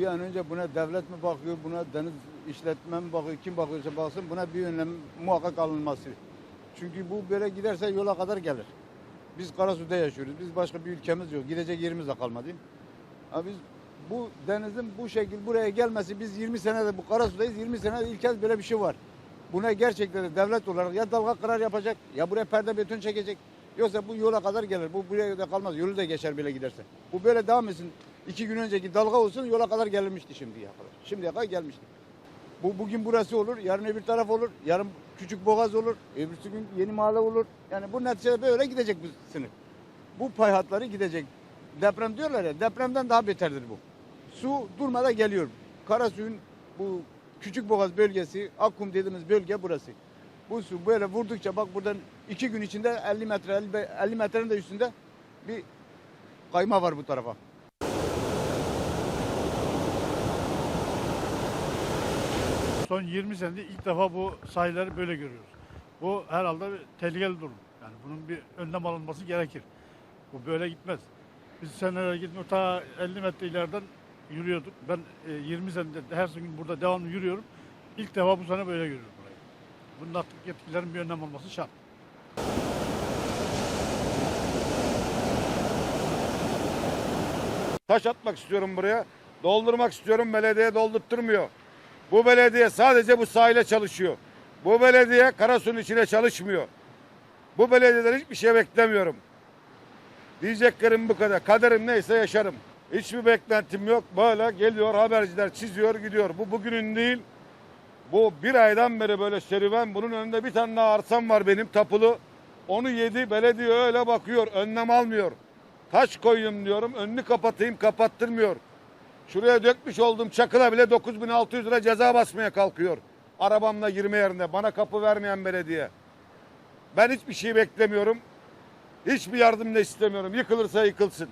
bir an önce buna devlet mi bakıyor, buna deniz işletme mi bakıyor, kim bakıyorsa baksın buna bir önlem muhakkak alınması. Çünkü bu böyle giderse yola kadar gelir. Biz Karasu'da yaşıyoruz. Biz başka bir ülkemiz yok. Gidecek yerimiz de kalmadı. Ama biz bu denizin bu şekil buraya gelmesi biz 20 senede bu Karasu'dayız. 20 senede ilk kez böyle bir şey var. Buna gerçekten de devlet olarak ya dalga kırar yapacak ya buraya perde beton çekecek. Yoksa bu yola kadar gelir. Bu buraya da kalmaz. Yolu da geçer bile giderse. Bu böyle devam etsin. İki gün önceki dalga olsun yola kadar gelmişti şimdiye kadar. Şimdiye kadar gelmişti. Bu bugün burası olur, yarın öbür taraf olur, yarın küçük boğaz olur, öbürsü gün yeni mahalle olur. Yani bu neticede böyle gidecek bu sınıf. Bu pay hatları gidecek. Deprem diyorlar ya, depremden daha beterdir bu. Su durmadan geliyor. Karasuyun bu küçük boğaz bölgesi, Akkum dediğimiz bölge burası. Bu su böyle vurdukça bak buradan iki gün içinde 50 metre, 50, be- 50 metrenin de üstünde bir kayma var bu tarafa. Son 20 senede ilk defa bu sahilleri böyle görüyoruz. Bu herhalde bir tehlikeli durum. Yani bunun bir önlem alınması gerekir. Bu böyle gitmez. Biz seneler gitmiyor ta 50 metre ileriden yürüyorduk. Ben e, 20 senedir her gün burada devamlı yürüyorum. İlk defa bu sene böyle görüyorum burayı. Bunun artık yetkililerin bir önlem alması şart. Taş atmak istiyorum buraya. Doldurmak istiyorum. Belediye doldurtturmuyor. Bu belediye sadece bu sahile çalışıyor. Bu belediye Karasu'nun içine çalışmıyor. Bu belediyeden hiçbir şey beklemiyorum. Diyeceklerim bu kadar. Kaderim neyse yaşarım. Hiçbir beklentim yok. Böyle geliyor haberciler çiziyor gidiyor. Bu bugünün değil. Bu bir aydan beri böyle serüven. Bunun önünde bir tane daha arsam var benim tapulu. Onu yedi belediye öyle bakıyor. Önlem almıyor. Taş koyayım diyorum. Önünü kapatayım kapattırmıyor. Şuraya dökmüş olduğum çakıla bile 9600 lira ceza basmaya kalkıyor. Arabamla girme yerine. Bana kapı vermeyen belediye. Ben hiçbir şey beklemiyorum. Hiçbir yardım da istemiyorum. Yıkılırsa yıkılsın.